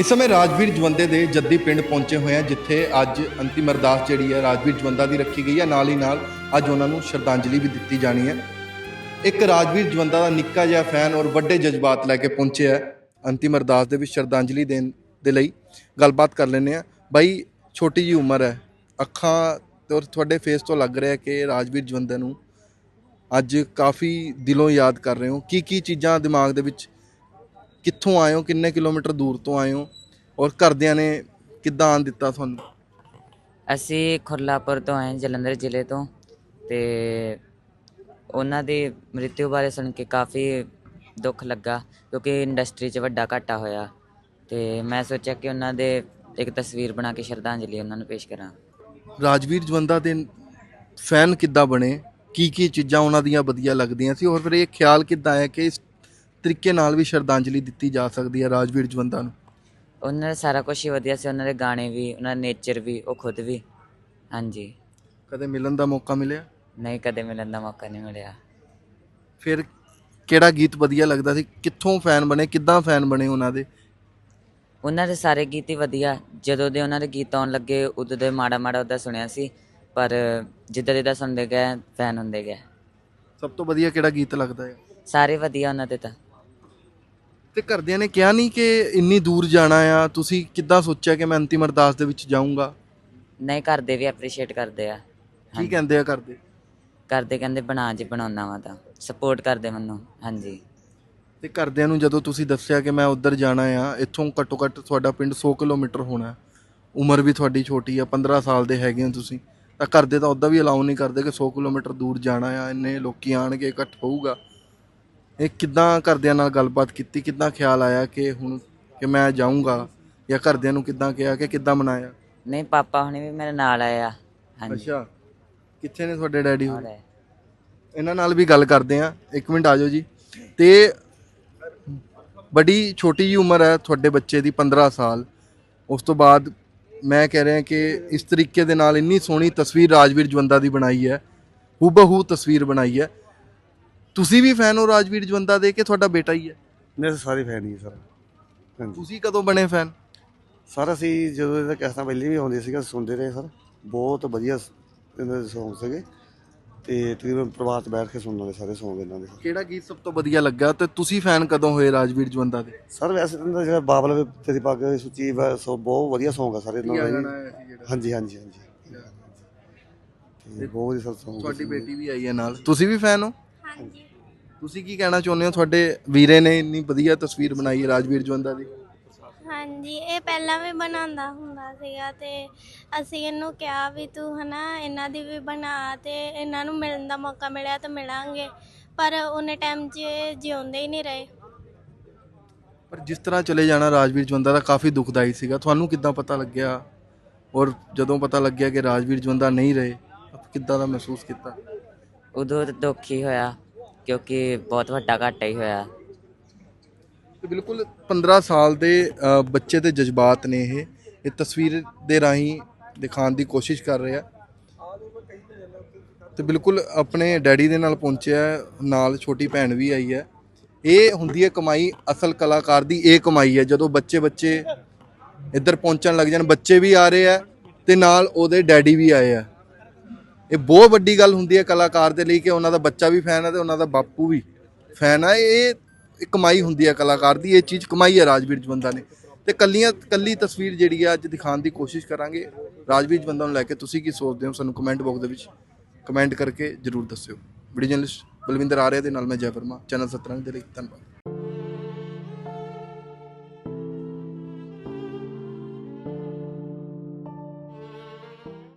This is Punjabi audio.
ਇਸ ਸਮੇਂ ਰਾਜਵੀਰ ਜਵੰਦੇ ਦੇ ਜੱਦੀ ਪਿੰਡ ਪਹੁੰਚੇ ਹੋਏ ਆ, ਜਿੱਥੇ ਅੱਜ ਅੰਤਿਮ ਅਰਦਾਸ ਜਿਹੜੀ ਹੈ ਰਾਜਵੀਰ ਜਵੰਦਾ ਦੀ ਰੱਖੀ ਗਈ ਹੈ ਨਾਲ ਹੀ ਨਾਲ ਅੱਜ ਉਹਨਾਂ ਨੂੰ ਸ਼ਰਧਾਂਜਲੀ ਵੀ ਦਿੱਤੀ ਜਾਣੀ ਹੈ। ਇੱਕ ਰਾਜਵੀਰ ਜਵੰਦਾ ਦਾ ਨਿੱਕਾ ਜਿਹਾ ਫੈਨ ਔਰ ਵੱਡੇ ਜਜ਼ਬਾਤ ਲੈ ਕੇ ਪਹੁੰਚੇ ਹੈ। ਅੰਤਿਮ ਅਰਦਾਸ ਦੇ ਵਿੱਚ ਸ਼ਰਧਾਂਜਲੀ ਦੇਣ ਦੇ ਲਈ ਗੱਲਬਾਤ ਕਰ ਲੈਂਦੇ ਆ ਬਾਈ, ਛੋਟੀ ਜੀ ਉਮਰ ਹੈ। ਅੱਖਾਂ ਤੇ ਔਰ ਤੁਹਾਡੇ ਫੇਸ ਤੋਂ ਲੱਗ ਰਿਹਾ ਕਿ ਰਾਜਵੀਰ ਜਵੰਦਾ ਨੂੰ ਅੱਜ ਕਾਫੀ ਦਿਲੋਂ ਯਾਦ ਕਰ ਰਹੇ ਹੋ। ਕੀ ਕੀ ਚੀਜ਼ਾਂ ਦਿਮਾਗ ਦੇ ਵਿੱਚ ਕਿੱਥੋਂ ਆਏ ਹੋ ਕਿੰਨੇ ਕਿਲੋਮੀਟਰ ਦੂਰ ਤੋਂ ਆਏ ਹੋ ਔਰ ਘਰਦਿਆਂ ਨੇ ਕਿੱਦਾਂ ਆਨ ਦਿੱਤਾ ਤੁਹਾਨੂੰ? ਅਸੀਂ ਖੁਰਲਾਪੁਰ ਤੋਂ ਆਏ ਜਲੰਧਰ ਜ਼ਿਲ੍ਹੇ ਤੋਂ ਤੇ ਉਹਨਾਂ ਦੀ ਮ੍ਰਿਤਿੂ ਬਾਰੇ ਸੁਣ ਕੇ ਕਾਫੀ ਦੁੱਖ ਲੱਗਾ ਕਿਉਂਕਿ ਇੰਡਸਟਰੀ 'ਚ ਵੱਡਾ ਘਾਟਾ ਹੋਇਆ ਤੇ ਮੈਂ ਸੋਚਿਆ ਕਿ ਉਹਨਾਂ ਦੇ ਇੱਕ ਤਸਵੀਰ ਬਣਾ ਕੇ ਸ਼ਰਧਾਂਜਲੀ ਉਹਨਾਂ ਨੂੰ ਪੇਸ਼ ਕਰਾਂ। ਰਾਜਵੀਰ ਜਵੰਦਾ ਦੇ ਫੈਨ ਕਿੱਦਾਂ ਬਣੇ? ਕੀ ਕੀ ਚੀਜ਼ਾਂ ਉਹਨਾਂ ਦੀਆਂ ਵਧੀਆ ਲੱਗਦੀਆਂ ਸੀ? ਔਰ ਫਿਰ ਇਹ ਖਿਆਲ ਕਿੱਦਾਂ ਆਇਆ ਕਿ ਇਸ ਤਰੀਕੇ ਨਾਲ ਵੀ ਸ਼ਰਧਾਂਜਲੀ ਦਿੱਤੀ ਜਾ ਸਕਦੀ ਹੈ ਰਾਜਵੀਰ ਜਵੰਦਾ ਨੂੰ। ਉਹਨਾਂ ਦਾ ਸਾਰਾ ਕੁਝ ਹੀ ਵਧੀਆ ਸੀ ਉਹਨਾਂ ਦੇ ਗਾਣੇ ਵੀ ਉਹਨਾਂ ਦਾ ਨੇਚਰ ਵੀ ਉਹ ਖੁਦ ਵੀ। ਹਾਂਜੀ। ਕਦੇ ਮਿਲਣ ਦਾ ਮੌਕਾ ਮਿਲਿਆ? ਨਹੀਂ ਕਦੇ ਮਿਲਣ ਦਾ ਮੌਕਾ ਨਹੀਂ ਮਿਲਿਆ। ਫਿਰ ਕਿਹੜਾ ਗੀਤ ਵਧੀਆ ਲੱਗਦਾ ਸੀ? ਕਿੱਥੋਂ ਫੈਨ ਬਣੇ ਕਿੱਦਾਂ ਫੈਨ ਬਣੇ ਉਹਨਾਂ ਦੇ? ਉਹਨਾਂ ਦੇ ਸਾਰੇ ਗੀਤ ਹੀ ਵਧੀਆ। ਜਦੋਂ ਦੇ ਉਹਨਾਂ ਦੇ ਗੀਤ ਆਉਣ ਲੱਗੇ ਉਦੋਂ ਦੇ ਮਾੜਾ ਮਾੜਾ ਉਹਦਾ ਸੁਣਿਆ ਸੀ ਪਰ ਜਿੱਦਾਂ ਜਿੱਦਾਂ ਸੁਣਦੇ ਗਏ ਫੈਨ ਹੁੰਦੇ ਗਏ। ਸਭ ਤੋਂ ਵਧੀਆ ਕਿਹੜਾ ਗੀਤ ਲੱਗਦਾ ਹੈ? ਸਾਰੇ ਵਧੀਆ ਉਹਨਾਂ ਦੇ ਤਾਂ। ਤੇ ਘਰਦਿਆਂ ਨੇ ਕਿਹਾ ਨਹੀਂ ਕਿ ਇੰਨੀ ਦੂਰ ਜਾਣਾ ਆ? ਤੁਸੀਂ ਕਿੱਦਾਂ ਸੋਚਿਆ ਕਿ ਮੈਂ ਅੰਤਿਮ ਅਰਦਾਸ ਦੇ ਵਿੱਚ ਜਾਊਂਗਾ? ਨਹੀਂ ਕਰਦੇ ਵੀ ਐਪਰੀਸ਼ੀਏਟ ਕਰਦੇ ਆ। ਕੀ ਕਹਿੰਦੇ ਆ ਘਰਦੇ? ਕਰਦੇ ਕਹਿੰਦੇ ਬਣਾ ਜੇ ਬਣਾਉਣਾ ਵਾ ਤਾਂ। ਸਪੋਰਟ ਕਰਦੇ ਮੈਨੂੰ। ਹਾਂਜੀ। ਤੇ ਘਰਦਿਆਂ ਨੂੰ ਜਦੋਂ ਤੁਸੀਂ ਦੱਸਿਆ ਕਿ ਮੈਂ ਉੱਧਰ ਜਾਣਾ ਆ ਇੱਥੋਂ ਘੱਟੋ ਘੱਟ ਤੁਹਾਡਾ ਪਿੰਡ 100 ਕਿਲੋਮੀਟਰ ਹੋਣਾ। ਉਮਰ ਵੀ ਤੁਹਾਡੀ ਛੋਟੀ ਆ 15 ਸਾਲ ਦੇ ਹੈਗੇ ਹੋ ਤੁਸੀਂ। ਤਾਂ ਘਰਦੇ ਤਾਂ ਉੱਦਾਂ ਵੀ ਅਲਾਉ ਨਹੀਂ ਕਰਦੇ ਕਿ 100 ਕਿਲੋਮੀਟਰ ਦੂਰ ਜਾਣਾ ਆ। ਇੰਨੇ ਲੋਕੀ ਆਣਗੇ ਇਕੱਠ ਹੋਊਗਾ। ਇਹ ਕਿੱਦਾਂ ਘਰਦਿਆਂ ਨਾਲ ਗੱਲਬਾਤ ਕੀਤੀ? ਕਿੱਦਾਂ ਖਿਆਲ ਆਇਆ ਕਿ ਹੁਣ ਕਿ ਮੈਂ ਜਾਊਂਗਾ? ਜਾਂ ਘਰਦਿਆਂ ਨੂੰ ਕਿੱਦਾਂ ਕਿਹਾ ਕਿ ਕਿੱਦਾਂ ਮਨਾਇਆ? ਨਹੀਂ ਪਾਪਾ ਹੁਣੇ ਵੀ ਮੇਰੇ ਨਾਲ ਆਏ ਆ। ਹਾਂਜੀ। ਅੱਛਾ। ਕਿੱਥੇ ਨੇ ਤੁਹਾਡੇ ਡੈਡੀ ਹੁਣ। ਇਹਨਾਂ ਨਾਲ ਵੀ ਗੱਲ ਕਰਦੇ ਆ। ਇੱਕ ਮਿੰਟ ਆ ਜਾਓ ਜੀ। ਤੇ ਬੜੀ ਛੋਟੀ ਜੀ ਉਮਰ ਹੈ ਤੁਹਾਡੇ ਬੱਚੇ ਦੀ 15 ਸਾਲ। ਉਸ ਤੋਂ ਬਾਅਦ ਮੈਂ ਕਹਿ ਰਿਹਾ ਕਿ ਇਸ ਤਰੀਕੇ ਦੇ ਨਾਲ ਇੰਨੀ ਸੋਹਣੀ ਤਸਵੀਰ ਰਾਜਵੀਰ ਜਵੰਦਾ ਦੀ ਬਣਾਈ ਹੈ। ਹੂਬਹੂ ਤਸਵੀਰ ਬਣਾਈ ਹੈ। ਤੁਸੀਂ ਵੀ ਫੈਨ ਹੋ ਰਾਜਵੀਰ ਜਵੰਦਾ ਦੇ ਕਿ ਤੁਹਾਡਾ ਬੇਟਾ ਹੀ ਹੈ? ਮੇਰੇ ਤਾਂ ਸਾਰੇ ਫੈਨ ਹੀ ਸਰ। ਹਾਂਜੀ। ਤੁਸੀਂ ਕਦੋਂ ਬਣੇ ਫੈਨ? ਸਰ ਅਸੀਂ ਜਦੋਂ ਇਹਦਾ ਕਿਸ਼ਤਾਂ ਪਹਿਲੇ ਵੀ ਆਉਂਦੇ ਸੀਗਾ ਸੁਣਦੇ ਰਹੇ ਸਰ। ਬਹੁਤ ਵਧੀਆ ਇਹਨਾਂ ਦੇ Song ਸੀਗੇ। ਤੇ ਤਕਰੀਬਨ ਪਰਿਵਾਰ 'ਚ ਬੈਠ ਕੇ ਸੁਣਨ ਵਾਲੇ ਸਾਰੇ Song ਇਹਨਾਂ ਦੇ। ਕਿਹੜਾ ਗੀਤ ਸਭ ਤੋਂ ਵਧੀਆ ਲੱਗਾ ਤੇ ਤੁਸੀਂ ਫੈਨ ਕਦੋਂ ਹੋਏ ਰਾਜਵੀਰ ਜਵੰਦਾ ਦੇ? ਸਰ ਵੈਸੇ ਤਾਂ ਜਿਹੜਾ ਬਾਬਲ ਤੇਰੀ ਪੱਗ ਸੁੱਚੀ ਸੋ ਬਹੁਤ ਵਧੀਆ Song ਆ ਸਾਰੇ ਇਹਨਾਂ ਦਾ ਹਾਂਜੀ ਹਾਂਜੀ ਹਾਂਜੀ। ਤੇ ਬਹੁਤ ਹੀ ਸਰ Song ਤੁਹਾਡੀ ਬੇਟੀ ਵੀ ਆਈ ਹੈ ਨਾਲ। ਤੁਸੀਂ ਵੀ ਫੈਨ ਹੋ? ਹਾਂਜੀ। ਤੁਸੀਂ ਕੀ ਕਹਿਣਾ ਚਾਹੁੰਦੇ ਹੋ? ਤੁਹਾਡੇ ਵੀਰੇ ਨੇ ਇੰਨੀ ਵਧੀਆ ਤਸਵੀਰ ਬਣਾਈ ਹੈ ਰਾਜਵੀਰ ਜਵੰਦਾ ਦੀ। ਹਾਂਜੀ ਇਹ ਪਹਿਲਾਂ ਵੀ ਬਣਾਉਂਦਾ ਹੁੰਦਾ ਸੀਗਾ ਤੇ ਅਸੀਂ ਇਹਨੂੰ ਕਿਹਾ ਵੀ ਤੂੰ ਹਨਾ ਇਹਨਾਂ ਦੀ ਵੀ ਬਣਾ ਤੇ ਇਹਨਾਂ ਨੂੰ ਮਿਲਣ ਦਾ ਮੌਕਾ ਮਿਲਿਆ ਤਾਂ ਮਿਲਾਂਗੇ ਪਰ ਉਹਨੇ ਟਾਈਮ 'ਚ ਇਹ ਜਿਉਂਦੇ ਹੀ ਨਹੀਂ ਰਹੇ। ਪਰ ਜਿਸ ਤਰ੍ਹਾਂ ਚਲੇ ਜਾਣਾ ਰਾਜਵੀਰ ਜਵੰਦਾ ਦਾ ਕਾਫੀ ਦੁਖਦਾਈ ਸੀਗਾ। ਤੁਹਾਨੂੰ ਕਿੱਦਾਂ ਪਤਾ ਲੱਗਿਆ? ਔਰ ਜਦੋਂ ਪਤਾ ਲੱਗਿਆ ਕਿ ਰਾਜਵੀਰ ਜਵੰਦਾ ਨਹੀਂ ਰਹੇ ਕਿੱਦਾਂ ਦਾ ਮਹਿਸੂਸ ਕੀਤਾ? ਉਦੋਂ ਤਾਂ ਦੁੱਖ ਹੀ ਹੋਇਆ। ਕਿਉਂਕਿ ਬਹੁਤ ਵੱਡਾ ਘਾਟਾ ਹੀ ਹੋਇਆ। ਤੇ ਬਿਲਕੁਲ 15 ਸਾਲ ਦੇ ਅ, ਬੱਚੇ ਦੇ ਜਜ਼ਬਾਤ ਨੇ ਇਹ। ਇਹ ਤਸਵੀਰ ਦੇ ਰਾਹੀਂ ਦਿਖਾਉਣ ਦੀ ਕੋਸ਼ਿਸ਼ ਕਰ ਰਿਹਾ। ਤੇ ਬਿਲਕੁਲ ਆਪਣੇ ਡੈਡੀ ਦੇ ਨਾਲ ਪਹੁੰਚਿਆ ਹੈ, ਨਾਲ ਛੋਟੀ ਭੈਣ ਵੀ ਆਈ ਹੈ। ਇਹ ਹੁੰਦੀ ਹੈ ਕਮਾਈ ਅਸਲ ਕਲਾਕਾਰ ਦੀ ਇਹ ਕਮਾਈ ਹੈ। ਜਦੋਂ ਬੱਚੇ ਬੱਚੇ ਇੱਧਰ ਪਹੁੰਚਣ ਲੱਗ ਜਾਣ ਬੱਚੇ ਵੀ ਆ ਰਹੇ ਆ ਤੇ ਨਾਲ ਉਹਦੇ ਡੈਡੀ ਵੀ ਆਏ ਆ ਇਹ ਬਹੁਤ ਵੱਡੀ ਗੱਲ ਹੁੰਦੀ ਹੈ ਕਲਾਕਾਰ ਦੇ ਲਈ ਕਿ ਉਹਨਾਂ ਦਾ ਬੱਚਾ ਵੀ ਫੈਨ ਹੈ ਤੇ ਉਹਨਾਂ ਦਾ ਬਾਪੂ ਵੀ ਫੈਨ ਹੈ। ਇਹ ਕਮਾਈ ਹੁੰਦੀ ਹੈ ਕਲਾਕਾਰ ਦੀ, ਇਹ ਚੀਜ਼ ਕਮਾਈ ਹੈ ਰਾਜਵੀਰ ਜਵੰਦਾ ਨੇ। ਤੇ ਕੱਲੀਆਂ ਕੱਲੀ ਤਸਵੀਰ ਜਿਹੜੀ ਆ ਅੱਜ ਦਿਖਾਉਣ ਦੀ ਕੋਸ਼ਿਸ਼ ਕਰਾਂਗੇ। ਰਾਜਵੀਰ ਜਵੰਦਾ ਨੂੰ ਲੈ ਕੇ ਤੁਸੀਂ ਕੀ ਸੋਚਦੇ ਹੋ? ਸਾਨੂੰ ਕਮੈਂਟ ਬਾਕਸ ਦੇ ਵਿੱਚ ਕਮੈਂਟ ਕਰਕੇ ਜਰੂਰ ਦੱਸਿਓ। ਵੀਡੀਓ ਜਰਨਲਿਸਟ ਬਲਵਿੰਦਰ ਆਰਿਆ ਦੇ ਨਾਲ ਮੈਂ ਜੈ ਵਰਮਾ, ਚੈਨਲ ਸਤਰੰਗ ਦੇ ਲਈ ਧੰਨਵਾਦ।